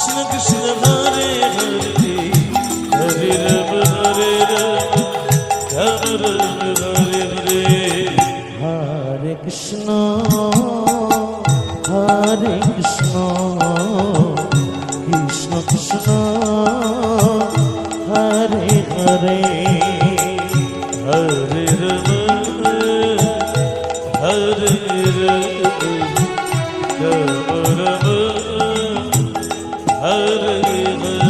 কৃষ্ণ কৃষ্ণ হরে হরে হরে রাম হরে রাম রাম রাম হরে হরে। হরে কৃষ্ণ হরে কৃষ্ণ কৃষ্ণ কৃষ্ণ, হরে হরে। হরে রাম হরে রাম হরে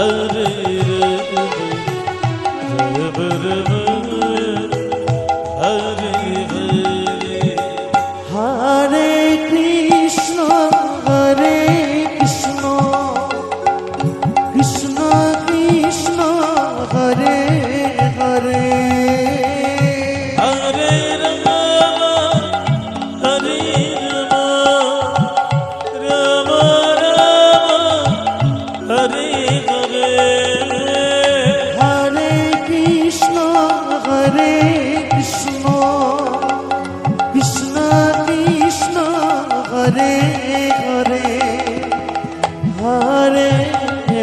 হরে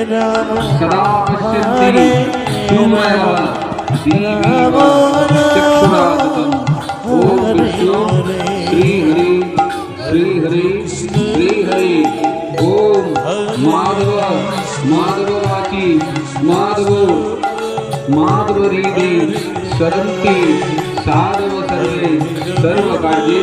राम हरे राम हरे हरे हरे हरे हरे ओम माधव माधव वाची माधव माधव रीदे सरंती साधव सर्वे सर्व काजे